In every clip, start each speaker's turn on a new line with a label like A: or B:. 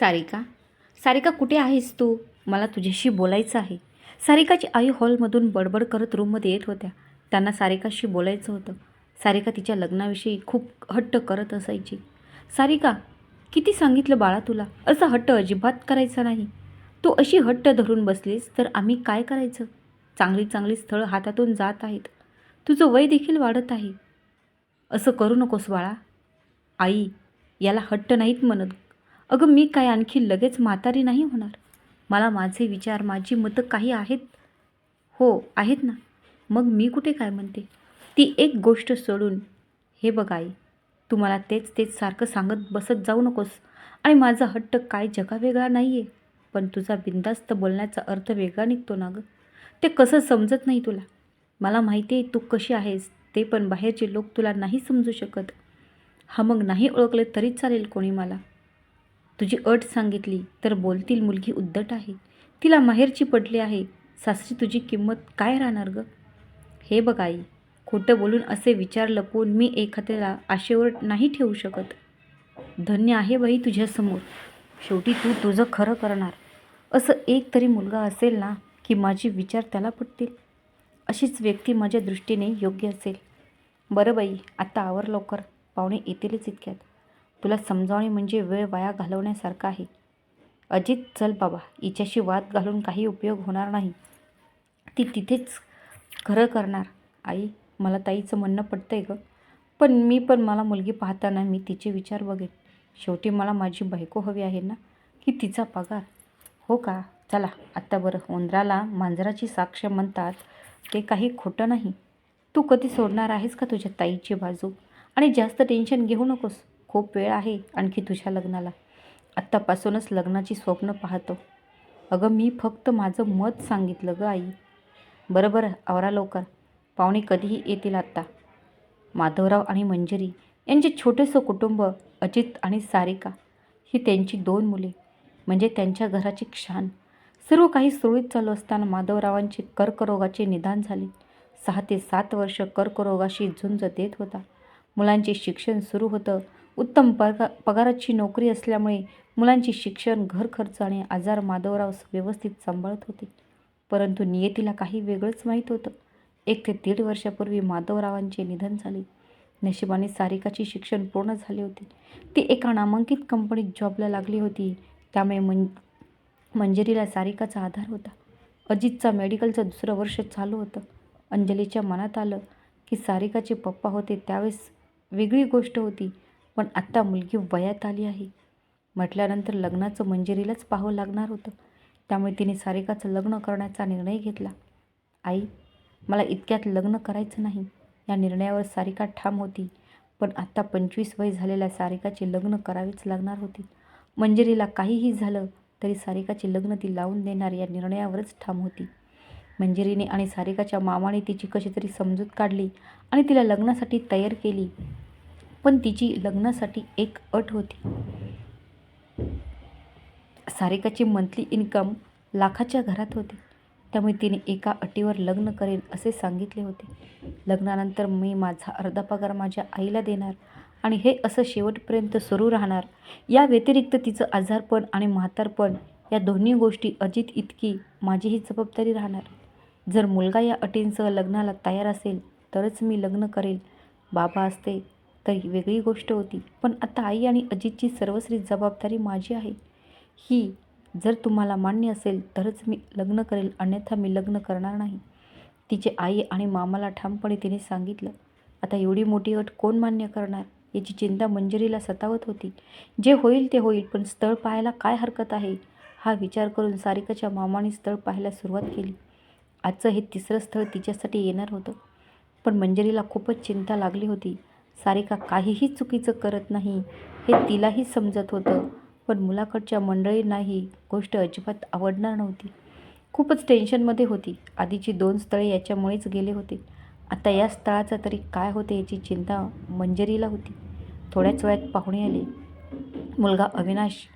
A: सारिका सारिका कुठे आहेस तू? मला तुझ्याशी बोलायचं आहे. सारिकाची आई हॉलमधून बडबड करत रूममध्ये येत होत्या. त्यांना सारिकाशी बोलायचं होतं. सारिका तिच्या लग्नाविषयी खूप हट्ट करत असायची. सारिका किती सांगितलं बाळा तुला? असं हट्ट अजिबात करायचा नाही. तू अशी हट्ट धरून बसलीस तर आम्ही काय करायचं? चांगली चांगली स्थळं हातातून जात आहेत. तुझं वय देखील वाढत आहे. असं करू नकोस बाळा. आई याला हट्ट नाहीत म्हणत. अगं मी काय आणखी लगेच म्हातारी नाही होणार? मला माझे विचार माझी मतं काही आहेत? हो आहेत ना. मग मी कुठे काय म्हणते? ती एक गोष्ट सोडून हे बघ आई तू मला तेच तेच सारखं सांगत बसत जाऊ नकोस आणि माझा हट्ट काय जगा वेगळा नाही आहे पण तुझा बिंदास्त बोलण्याचा अर्थ वेगळा निघतो ना गं. ते कसं समजत नाही तुला? मला माहिती आहे तू कशी आहेस ते पण बाहेरचे लोक तुला नाही समजू शकत. हा मग नाही ओळखले तरीच चालेल कोणी मला. तुझी अट सांगितली तर बोलतील मुलगी उद्धट आहे. तिला माहेरची पडली आहे. सासरी तुझी किंमत काय राहणार गं? हे बघ आई खोटं बोलून असे विचार लपवून मी एखाद्याला आशेवर नाही ठेवू शकत. धन्य आहे बाई तुझ्यासमोर. शेवटी तू तुझं खरं करणार. असं एक तरी मुलगा असेल ना की माझे विचार त्याला पटतील. अशीच व्यक्ती माझ्या दृष्टीने योग्य असेल. बरं बाई आत्ता आवर लवकर. पाहुणे येतीलच इतक्यात. तुला समजावणे म्हणजे वेळ वाया घालवण्यासारखा आहे. अजित चल बाबा हिच्याशी वाद घालून काही उपयोग होणार नाही. ती तिथेच खरं करणार. आई मला ताईचं म्हणणं पडतंय गं. पण मी पण मला मुलगी पाहताना मी तिचे विचार बघेन. शेवटी मला माझी बायको हवी आहे ना की तिचा पगार? हो का? चला आत्ता बरं. उंदराला मांजराची साक्ष म्हणतात ते काही खोटं नाही. तू कधी सोडणार आहेस का तुझ्या ताईची बाजू? आणि जास्त टेन्शन घेऊ नकोस. खूप वेळ आहे आणखी तुझ्या लग्नाला. आत्तापासूनच लग्नाची स्वप्न पाहतो. अगं मी फक्त माझं मत सांगितलं गं आई. बरं बरं आवरा लवकर. पाहुणे कधीही येतील आत्ता. माधवराव आणि मंजरी यांचे छोटेसं कुटुंब अजित आणि सारिका ही त्यांची दोन मुले. म्हणजे त्यांच्या घराची क्षान सर्व काही सुरळीत चालू असताना माधवरावांचे कर्करोगाचे निदान झाले. सहा ते सात वर्ष कर्करोगाशी झुंज देत होता. मुलांचे शिक्षण सुरू होतं. उत्तम पगा पगाराची नोकरी असल्यामुळे मुलांचे शिक्षण घर खर्च आणि आजार माधवराव व्यवस्थित सांभाळत होते. परंतु नियतीला काही वेगळंच माहीत होतं. एक ते दीड वर्षापूर्वी माधवरावांचे निधन झाले. नशिबाने सारिकाचे शिक्षण पूर्ण झाले होते. ती एका नामांकित कंपनीत जॉबला लागली होती. त्यामुळे मन मंजिरीला सारिकाचा आधार होता. अजितचा मेडिकलचं दुसरं वर्ष चालू होतं. अंजलीच्या मनात आलं की सारिकाचे पप्पा होते त्यावेळेस वेगळी गोष्ट होती. पण आत्ता मुलगी वयात आली आहे. म्हटल्यानंतर लग्नाचं मंजिरीलाच पाहावं लागणार होतं. त्यामुळे तिने सारिकाचं लग्न करण्याचा निर्णय घेतला. आई मला इतक्यात लग्न करायचं नाही. या निर्णयावर सारिका ठाम होती. पण आत्ता पंचवीस वय झालेल्या सारिकाचे लग्न करावेच लागणार होते. मंजिरीला काहीही झालं तरी सारिकाचे लग्न ती लावून देणार या निर्णयावरच ठाम होती. मंजिरीने आणि सारिकाच्या मामाने तिची कशी तरी समजूत काढली आणि तिला लग्नासाठी तयार केली. पण तिची लग्नासाठी एक अट होती. सारिकाची मंथली इन्कम लाखाच्या घरात होते. त्यामुळे तिने एका अटीवर लग्न करेल असे सांगितले होते. लग्नानंतर मी माझा अर्धा पगार माझ्या आईला देणार आणि हे असं शेवटपर्यंत सुरू राहणार. या व्यतिरिक्त तिचं आजारपण आणि म्हातारपण या दोन्ही गोष्टी अजित इतकी माझीही जबाबदारी राहणार. जर मुलगा या अटींसह लग्नाला तयार असेल तरच मी लग्न करेल. बाबा असते तर ही वेगळी गोष्ट होती. पण आता आई आणि अजितची सर्वस्वी जबाबदारी माझी आहे. ही जर तुम्हाला मान्य असेल तरच मी लग्न करेल अन्यथा मी लग्न करणार नाही. तिचे आई आणि मामाला ठामपणे तिने सांगितलं. आता एवढी मोठी अट कोण मान्य करणार? याची चिंता मंजिरीला सतावत होती. जे होईल ते होईल पण स्थळ पाहायला काय हरकत आहे? हा विचार करून सारिकाच्या मामाने स्थळ पाहायला सुरुवात केली. आजचं हे तिसरं स्थळ तिच्यासाठी येणार होतं. पण मंजिरीला खूपच चिंता लागली होती. सारिका काहीही चुकीचं करत नाही हे तिलाही समजत होतं. पण मुलाकडच्या मंडळींनाही गोष्ट अजिबात आवडणार नव्हती. खूपच टेन्शनमध्ये होती. आधीची दोन स्थळे याच्यामुळेच गेले होते. आता या स्थळाचा तरी काय होते याची चिंता मंजरीला होती. थोड्याच वेळात पाहुणे आले. मुलगा अविनाश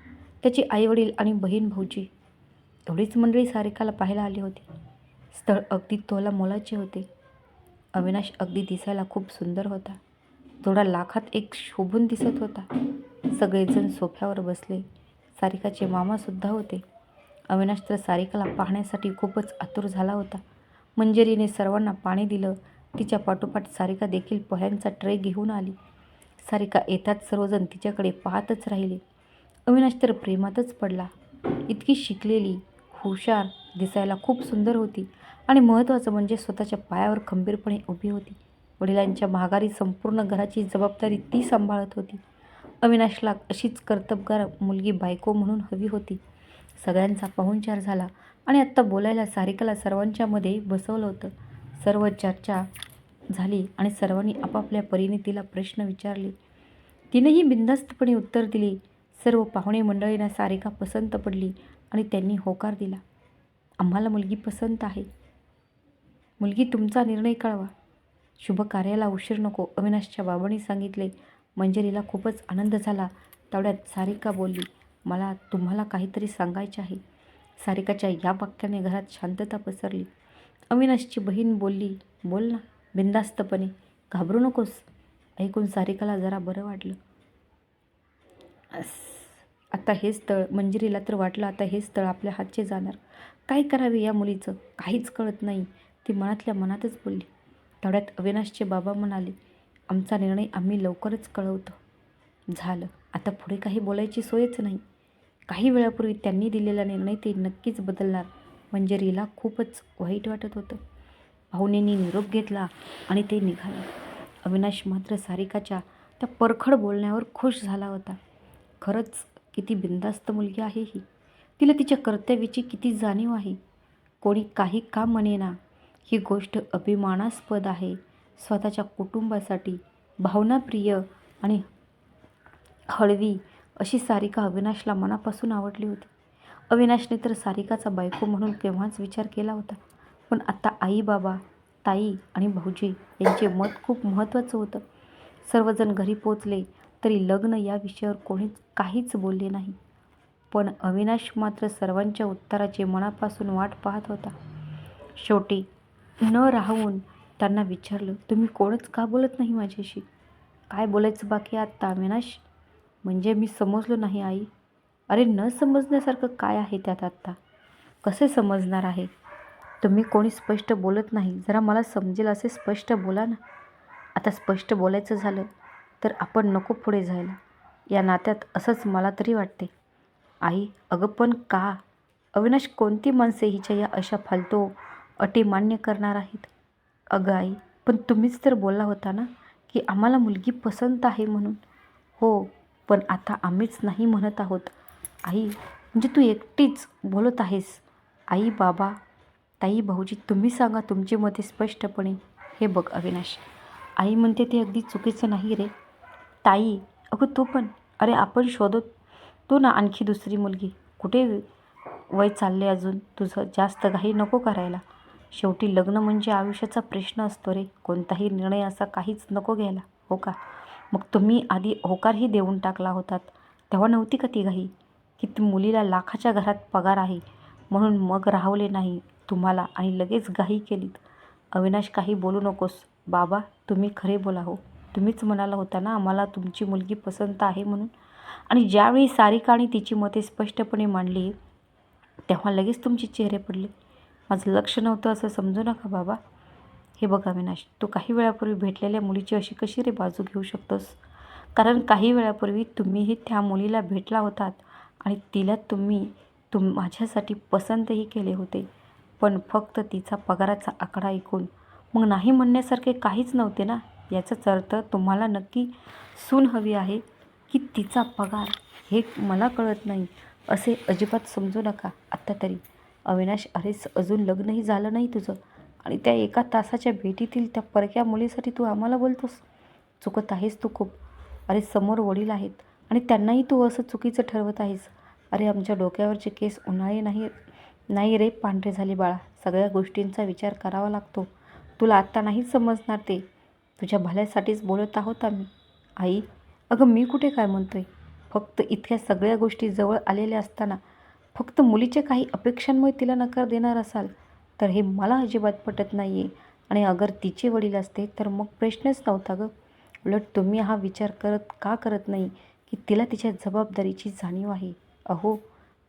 A: त्याची आईवडील आणि बहीण भाऊजी. एवढीच मंडळी सारिकाला पाहायला आली होती. स्थळ अगदी तोला मोलाचे होते. अविनाश अगदी दिसायला खूप सुंदर होता. थोडा लाखात एक शोभून दिसत होता. सगळेजण सोफ्यावर बसले. सारिकाचे मामासुद्धा होते. अविनाश तर सारिकाला पाहण्यासाठी खूपच आतुर झाला होता. मंजरीने सर्वांना पाणी दिलं. तिच्या पाठोपाठ सारिका देखील पोह्यांचा ट्रे घेऊन आली. सारिका येताच सर्वजण तिच्याकडे पाहतच राहिले. अविनाश तर प्रेमातच पडला. इतकी शिकलेली हुशार दिसायला खूप सुंदर होती आणि महत्त्वाचं म्हणजे स्वतःच्या पायावर खंबीरपणे उभी होती. वडिलांच्या माघारी संपूर्ण घराची जबाबदारी ती सांभाळत होती. अविनाशला अशीच कर्तबगार मुलगी बायको म्हणून हवी होती. सगळ्यांचा पाहुणचार झाला आणि आत्ता बोलायला सारिकाला सर्वांच्यामध्ये बसवलं होतं. सर्व चर्चा झाली आणि सर्वांनी आपापल्या परीने तिला प्रश्न विचारले. तिनेही बिंदास्तपणे उत्तर दिली. सर्व पाहुणे मंडळींना सारिका पसंत पडली आणि त्यांनी होकार दिला. आम्हाला मुलगी पसंत आहे. मुलगी तुमचा निर्णय कळवा. शुभ कार्याला उशीर नको अविनाशच्या बाबांनी सांगितले. मंजिरीला खूपच आनंद झाला. तेवढ्यात सारिका बोलली मला तुम्हाला काहीतरी सांगायचे आहे. सारिकाच्या या वाक्याने घरात शांतता पसरली. अविनाशची बहीण बोलली बोल ना बिंदास्तपणे घाबरू नकोस. ऐकून सारिकाला जरा बरं वाटलं. अस- आता हे स्थळ मंजिरीला तर वाटलं आता हे स्थळ आपल्या हातचे जाणार. काय करावे या मुलीचं? काहीच कळत नाही. ती मनातल्या मनातच बोलली. तेवढ्यात अविनाशचे बाबा म्हणाले आमचा निर्णय आम्ही लवकरच कळवतो. झालं. आता पुढे काही बोलायची सोयच नाही. काही वेळापूर्वी त्यांनी दिलेला निर्णय ते नक्कीच बदलणार. म्हणजे मंजिरीला खूपच वाईट वाटत होतं. भाऊनेनी निरोप घेतला आणि ते निघाले. अविनाश मात्र सारिकाच्या त्या परखड बोलण्यावर खुश झाला होता. खरंच किती बिंदास्त मुलगी आहे ही. तिला तिच्या कर्तव्याची किती जाणीव आहे. कोणी काही का म्हणेना. ही गोष्ट अभिमानास्पद आहे. स्वतःच्या कुटुंबासाठी भावनाप्रिय आणि हळवी अशी सारिका अविनाशला मनापासून आवडली होती. अविनाशने तर सारिकाचा बायको म्हणून केव्हाच विचार केला होता. पण आत्ता आई बाबा ताई आणि भाऊजी यांचे मत खूप महत्त्वाचं होतं. सर्वजण घरी पोचले तरी लग्न या विषयावर कोणीच काहीच बोलले नाही. पण अविनाश मात्र सर्वांच्या उत्तराची मनापासून वाट पाहत होता. शेवटी न राहून त्यांना विचारलं तुम्ही कोणच का बोलत नाही माझ्याशी? काय बोलायचं बाकी आत्ता अविनाश? म्हणजे मी समजलो नाही आई. अरे न समजण्यासारखं काय आहे त्यात आत्ता? कसे समजणार आहे? तुम्ही कोणी स्पष्ट बोलत नाही. जरा मला समजेल असे स्पष्ट बोला ना. आता स्पष्ट बोलायचं झालं तर आपण नको पुढे जायला. या नात्यात असंच मला तरी वाटते. आई अगं पण का? अविनाश कोणती माणसे हिच्या या अशा फालतू अटी मान्य करणार आहेत. अगं आई पण तुम्हीच तर बोलला होता ना की आम्हाला मुलगी पसंत आहे म्हणून. हो पण आता आम्हीच नाही म्हणत आहोत. आई म्हणजे तू एकटीच बोलत आहेस. आई बाबा ताई भाऊजी तुम्ही सांगा तुमचे मते स्पष्टपणे. हे बघ अविनाश आई म्हणते ते अगदी चुकीचं नाही रे. ताई अगं तू पण. अरे आपण शोधत तू ना आणखी दुसरी मुलगी. कुठे वय चालले अजून? तुझं जास्त घाई नको करायला. शेवटी लग्न म्हणजे आयुष्याचा प्रश्न असतो रे. कोणताही निर्णय असा काहीच नको घ्यायला हो का? मग तुम्ही आधी होकारही देऊन टाकला होतात. तेव्हा नव्हती का ती घाई? की ती मुलीला लाखाच्या घरात पगार आहे म्हणून मग राहवले नाही तुम्हाला आणि लगेच घाई केलीत. अविनाश काही बोलू नकोस. बाबा तुम्ही खरे बोला हो. तुम्हीच म्हणाला होता ना आम्हाला तुमची मुलगी पसंत आहे म्हणून. आणि ज्यावेळी सारिकाने तिची मते स्पष्टपणे मांडली तेव्हा लगेच तुमचे चेहरे पडले. माझं लक्ष नव्हतं असं समजू नका बाबा. हे बघा अविनाश तू काही वेळापूर्वी भेटलेल्या मुलीची अशी कशी रे बाजू घेऊ शकतोस? कारण काही वेळापूर्वी तुम्हीही त्या मुलीला भेटला होतात आणि तिला तुम्ही तुम माझ्यासाठी पसंतही केले होते. पण फक्त तिचा पगाराचा आकडा ऐकून. मग नाही म्हणण्यासारखे काहीच नव्हते ना? याचाच अर्थ तुम्हाला नक्की सून हवी आहे की तिचा पगार हे मला कळत नाही असे अजिबात समजू नका. आत्ता तरी अविनाश अरेच अजून लग्नही झालं नाही तुझं. आणि त्या एका तासाच्या भेटीतील त्या परक्या मुलीसाठी तू आम्हाला बोलतोस? चुकत आहेस तू खूप. अरे समोर वडील आहेत आणि त्यांनाही तू असं चुकीचं ठरवत आहेस. अरे आमच्या डोक्यावरचे केस उन्हाळे नाही नाही रे पांढरे झाले बाळा. सगळ्या गोष्टींचा विचार करावा लागतो. तुला आत्ता नाहीच समजणार ते. तुझ्या भल्यासाठीच बोलत आहोत आम्ही. आई अगं मी कुठे काय म्हणतोय? फक्त इतक्या सगळ्या गोष्टी जवळ आलेल्या असताना फक्त मुलीच्या काही अपेक्षांमुळे तिला नकार देणार असाल तर हे मला अजिबात पटत नाही आहे आणि अगर तिचे वडील असते तर मग प्रश्नच नव्हता गं. उलट तुम्ही हा विचार करत का करत नाही की तिला तिच्या जबाबदारीची जाणीव आहे? अहो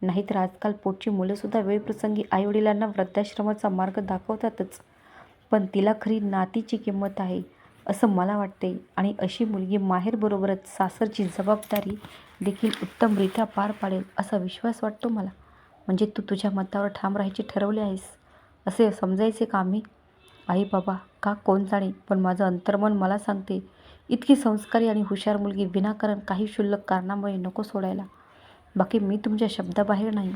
A: नाहीतर आजकाल पोटची मुलंसुद्धा वेळप्रसंगी आईवडिलांना वृद्धाश्रमाचा मार्ग दाखवतातच. पण तिला खरी नातीची किंमत आहे असं मला वाटते आणि अशी मुलगी माहेरबरोबरच सासरची जबाबदारी देखील उत्तमरित्या पार पाडेल असा विश्वास वाटतो मला. म्हणजे तू तुझ्या मतावर ठाम राहायचे ठरवले आहेस. असे समजायचे का आम्ही? आई बाबा का कोण जाणे? पण माझं अंतर्मन मला सांगते. इतकी संस्कारी आणि हुशार मुलगी विनाकारण काही क्षुल्लक कारणामुळे नको सोडायला. बाकी मी तुमच्या शब्दाबाहेर नाही.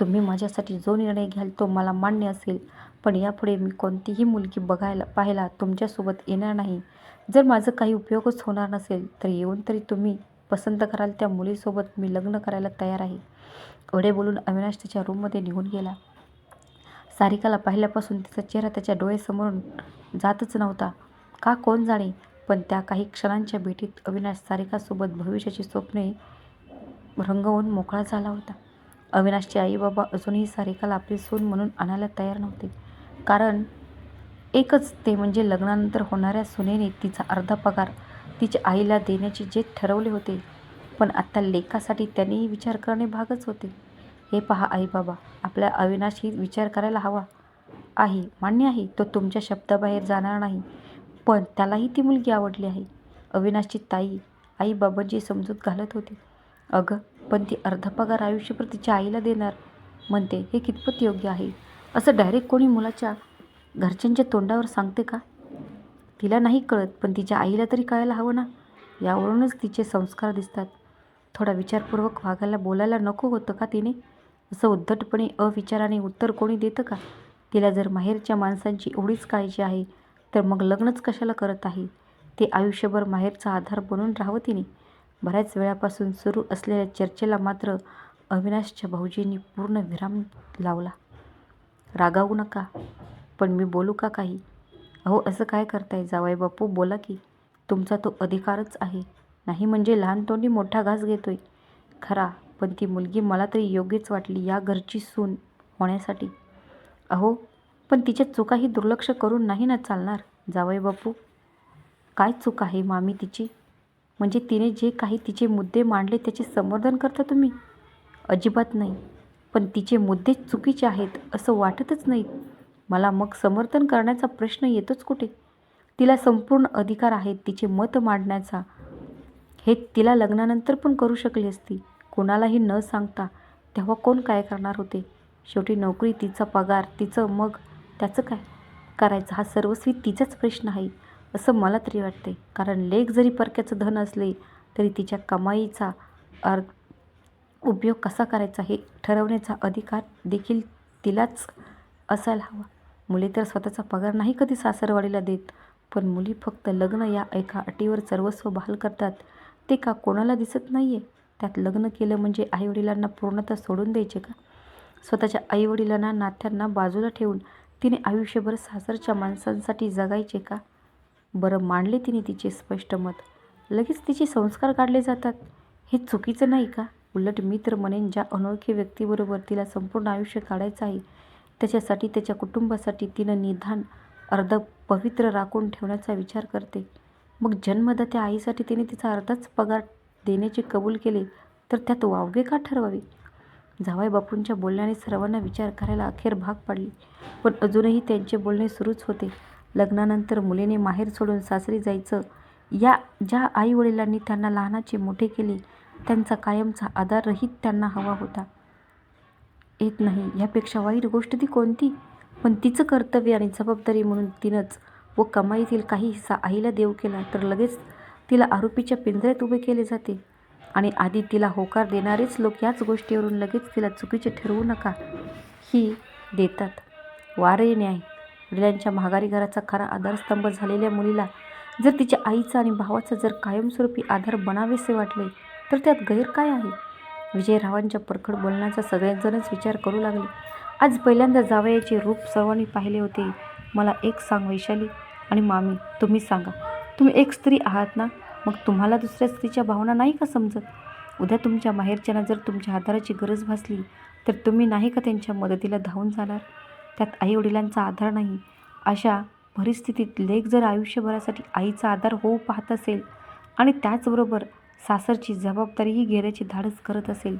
A: तुम्ही माझ्यासाठी जो निर्णय घ्याल तो मला मान्य असेल. पण यापुढे मी कोणतीही मुलगी बघायला पाहायला तुमच्यासोबत येणार नाही. जर माझं काही उपयोगच होणार नसेल तर येऊन तरी तुम्ही पसंत कराल त्या मुलीसोबत मी लग्न करायला तयार आहे. एवढे बोलून अविनाश त्याच्या रूममध्ये निघून गेला. सारिकाला पाहिल्यापासून तिचा चेहरा त्याच्या डोळ्यासमोरून जातच नव्हता. का कोण जाणे? पण त्या काही क्षणांच्या भेटीत अविनाश सारिकासोबत भविष्याची स्वप्ने रंगवून मोकळा झाला होता. अविनाशचे आई बाबा अजूनही सारिकाला आपली सून म्हणून आणायला तयार नव्हते. कारण एकच ते म्हणजे लग्नानंतर होणाऱ्या सुनेने तिचा अर्धा पगार तिच्या आईला देण्याचे जे ठरवले होते पण आत्ता लेखासाठी त्यांनीही विचार करणे भागच होते. हे पहा आई बाबा आपल्या अविनाशही विचार करायला हवा. आहे मान्य आहे तो तुमच्या शब्दाबाहेर जाणार नाही पण त्यालाही ती मुलगी आवडली आहे. अविनाशची ताई आई बाबांची समजूत घालत होती. अगं पण ती अर्धा पगार आयुष्यभर तिच्या आईला देणार. म्हणते हे कितपत योग्य आहे? असं डायरेक्ट कोणी मुलाच्या घरच्यांच्या तोंडावर सांगते का? तिला नाही कळत पण तिच्या आईला तरी कळायला हवं ना? यावरूनच तिचे संस्कार दिसतात. थोडा विचारपूर्वक वागायला बोलायला नको होतं का तिने? असं उद्धटपणे अविचाराने उत्तर कोणी देतं का? तिला जर माहेरच्या माणसांची एवढीच काळजी आहे तर मग लग्नच कशाला करत आहे? ते आयुष्यभर माहेरचा आधार बनून राहावं तिने? बऱ्याच वेळापासून सुरू असलेल्या चर्चेला मात्र अविनाशच्या भाऊजींनी पूर्ण विराम लावला. रागावू नका पण मी बोलू का काही? अहो असं काय करताय? जावाई बापू बोला की. तुमचा तो अधिकारच आहे. नाही म्हणजे लहान तोंडी मोठा घास घेतोय. खरा पण ती मुलगी मला तरी योग्यच वाटली या घरची सून होण्यासाठी. अहो पण तिच्या चुकाही दुर्लक्ष करून नाही ना चालणार? जावई बापू काय चूक आहे मामी तिची? म्हणजे तिने जे काही तिचे मुद्दे मांडले त्याचे समर्थन करता तुम्ही? अजिबात नाही. पण तिचे मुद्दे चुकीचे आहेत असं वाटतच नाही मला मग समर्थन करण्याचा प्रश्न येतोच कुठे? तिला संपूर्ण अधिकार आहेत तिचे मत मांडण्याचा. हे तिला लग्नानंतर पण करू शकली असती. कोणालाही न सांगता तेव्हा कोण काय करणार होते? शेवटी नोकरी तिचा पगार तिचं मग त्याचं काय? करायचं हा सर्वस्वी तिचाच प्रश्न आहे असं मला तरी वाटते कारण लेख जरी परक्याचं धन असले तरी तिच्या कमाईचा अर् उपयोग कसा करायचा हे ठरवण्याचा अधिकार देखील तिलाच असायला हवा. मुले तर स्वतःचा पगार नाही कधी सासरवाडीला देत पण मुली फक्त लग्न या एका अटीवर सर्वस्व बहाल करतात. ते का कोणाला दिसत नाही आहे त्यात लग्न केलं म्हणजे आईवडिलांना पूर्णतः सोडून द्यायचे का? स्वतःच्या आईवडिलांना नात्यांना बाजूला ठेवून तिने आयुष्यभर सासरच्या माणसांसाठी जगायचे का? बरं मांडले तिने तिचे स्पष्ट मत. लगेच तिचे संस्कार काढले जातात. हे चुकीचं नाही का? उलट मी तर म्हणेन ज्या अनोळखी व्यक्तीबरोबर तिला संपूर्ण आयुष्य काढायचं आहे त्याच्यासाठी त्याच्या कुटुंबासाठी तिनं निधान अर्ध पवित्र राखून ठेवण्याचा विचार करते. मग जन्मदात्या आईसाठी तिने तिचा अर्धाच पगार देण्याचे कबूल केले तर त्यात वावगे का ठरवावे? जावाई बापूंच्या बोलण्याने सर्वांना विचार करायला अखेर भाग पाडली. पण अजूनही त्यांचे बोलणे सुरूच होते. लग्नानंतर मुलीने माहेर सोडून सासरी जायचं. या ज्या आईवडिलांनी त्यांना लहानाचे मोठे केले त्यांचा कायमचा आधाररहित त्यांना हवा होता. येत नाही. यापेक्षा वाईट गोष्ट ती कोणती? पण तिचं कर्तव्य आणि जबाबदारी म्हणून तिनंच व कमाईतील काही हिस्सा आईला देऊ केला तर लगेच तिला आरोपीच्या पिंजऱ्यात उभे केले जाते. आणि आधी तिला होकार देणारेच लोक याच गोष्टीवरून लगेच तिला चुकीचे ठरवू नका. ही देतात. वारे न्याय. वडिलांच्या महागारी घराचा खरा आधारस्तंभ झालेल्या मुलीला जर तिच्या आईचा आणि भावाचा जर कायमस्वरूपी आधार बनावेसे वाटले तर त्यात गैर काय आहे? विजयरावांच्या परखड बोलण्याचा सगळ्यांजणच विचार करू लागले. आज पहिल्यांदा जावयाचे रूप सर्वांनी पाहिले होते. मला एक सांग वैशाली आणि मामी तुम्ही सांगा. तुम्ही एक स्त्री आहात ना मग तुम्हाला दुसऱ्या स्त्रीच्या भावना नाही का समजत? उद्या तुमच्या माहेरच्यांना जर तुमच्या आधाराची गरज भासली तर तुम्ही नाही का त्यांच्या मदतीला धावून जाणार? त्यात आईवडिलांचा आधार नाही. अशा परिस्थितीत लेख जर आयुष्यभरासाठी आईचा आधार होऊ पाहत असेल आणि त्याचबरोबर सासरची जबाबदारीही घेण्याची धाडस करत असेल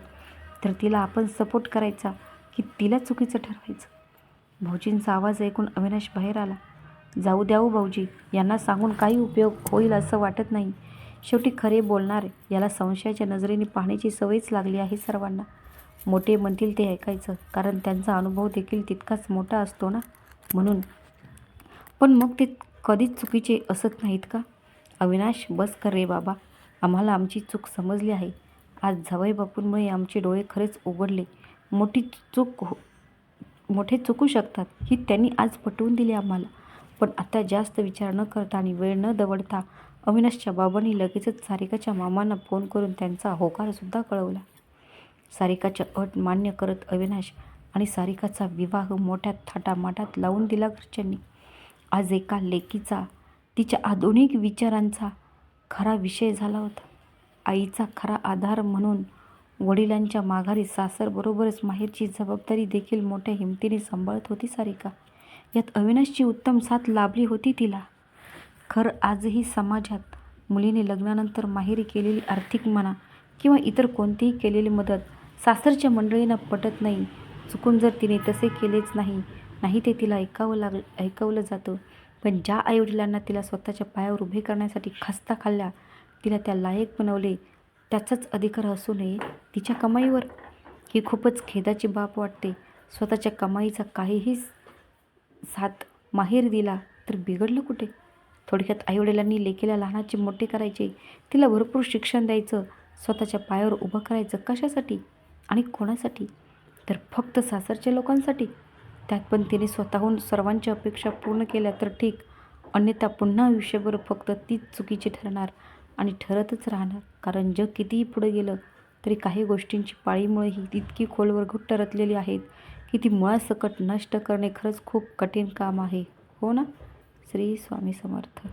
A: तर तिला आपण सपोर्ट करायचा की तिला चुकीचं ठरवायचं. भाऊजींचा आवाज ऐकून अविनाश बाहेर आला. जाऊ द्याऊ भाऊजी यांना सांगून काही उपयोग होईल असं वाटत नाही. शेवटी खरे बोलणारे याला संशयाच्या नजरेने पाहण्याची सवयच लागली आहे सर्वांना. मोठे म्हणतील ते ऐकायचं कारण त्यांचा अनुभव देखील तितकाच मोठा असतो ना? म्हणून. पण मग ते कधीच चुकीचे असत नाहीत का? अविनाश बस कर रे बाबा. आम्हाला आमची चूक समजली आहे. आज जावई बापूंमुळे आमचे डोळे खरेच उघडले. मोठी चूक हो मोठे चुकू शकतात ही त्यांनी आज पटवून दिली आम्हाला. पण आता जास्त विचार न करता आणि वेळ न दवडता अविनाशच्या बाबांनी लगेचच सारिकाच्या मामांना फोन करून त्यांचा होकारसुद्धा कळवला. सारिकाच्या अट मान्य करत अविनाश आणि सारिकाचा विवाह मोठ्या थाटामाटात लावून दिला घरच्यांनी. आज एका लेकीचा तिच्या आधुनिक विचारांचा खरा विषय झाला होता. आईचा खरा आधार म्हणून वडिलांच्या माघारी सासरबरोबरच माहेरची जबाबदारी देखील मोठ्या हिमतीने सांभाळत होती सारिका. यात अविनाशची उत्तम साथ लाभली होती तिला. खरं आजही समाजात मुलीने लग्नानंतर माहेरी केलेली आर्थिक म्हणा किंवा इतर कोणतीही केलेली मदत सासरच्या मंडळींना पटत नाही. चुकून जर तिने तसे केलेच नाही नाही ते तिला ऐकावं लाग ऐकवलं जातं. पण ज्या आईवडिलांना तिला स्वतःच्या पायावर उभे करण्यासाठी खस्ता खाल्ल्या तिला त्या लायक बनवले त्याचाच अधिकार असू नये. तिच्या कमाईवर ही खूपच खेदाची बाब वाटते. स्वतःच्या कमाईचा काहीही साथ माहेर दिला तर बिघडलं कुठे? थोडक्यात आईवडिलांनी लेकीला लहानाचे मोठे करायचे तिला भरपूर शिक्षण द्यायचं स्वतःच्या पायावर उभं करायचं कशासाठी आणि कोणासाठी? तर फक्त सासरच्या लोकांसाठी? त्यात पण तिने स्वतःहून सर्वांच्या अपेक्षा पूर्ण केल्या तर ठीक. अन्यथा पुन्हा आयुष्यभर फक्त तीच चुकीची ठरणार आणि ठरतच राहणार. कारण जग कितीही पुढे गेलं तरी काही गोष्टींची पाळीमुळे ही खोलवर घुट्ट रचलेली आहेत की ती मुळासकट नष्ट करणे खरंच खूप कठीण काम आहे. हो ना? श्री स्वामी समर्थ.